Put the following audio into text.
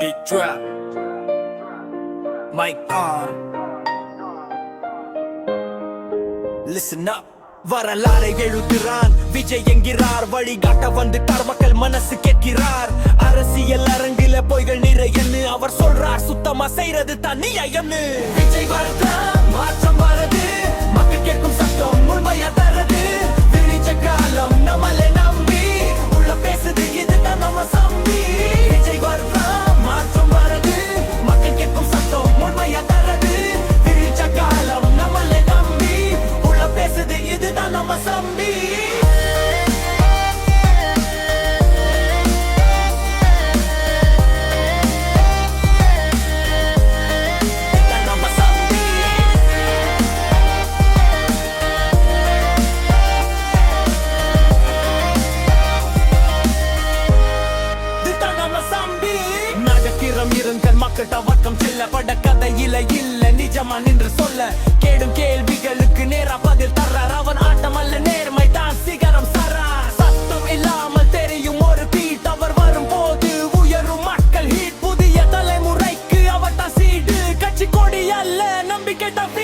Big drop. Mic on. Listen up. வரலாறை எழுதுகிறான் விஜய் என்கிறார். வழிகாட்ட வந்துட்டார். மக்கள் மனசு கேட்கிறார். அரசியல் அரங்கில பொய்கள் நிறையன்னு அவர் சொல்றார். சுத்தமா செய்யறது தனியம்னு விஜய் வரத்தான் வாக்கட்ட வட்டம் செல்ல பட கதையில இல்ல நிஜமா நின்று சொல்ல. கேடும் கேள்விகளுக்கு நேரா பதில் தர்றார். அவன் ஆட்டம் அல்ல நேர்மை தான் சிகரம் சரா சத்தம் இல்லாமல் தெரியும் ஒரு பீட் அவர் வரும் போது உயரும் மக்கள் ஹீட் புதிய தலைமுறைக்கு அவர் சீடு கட்சி கொடி அல்ல நம்பிக்கை தான்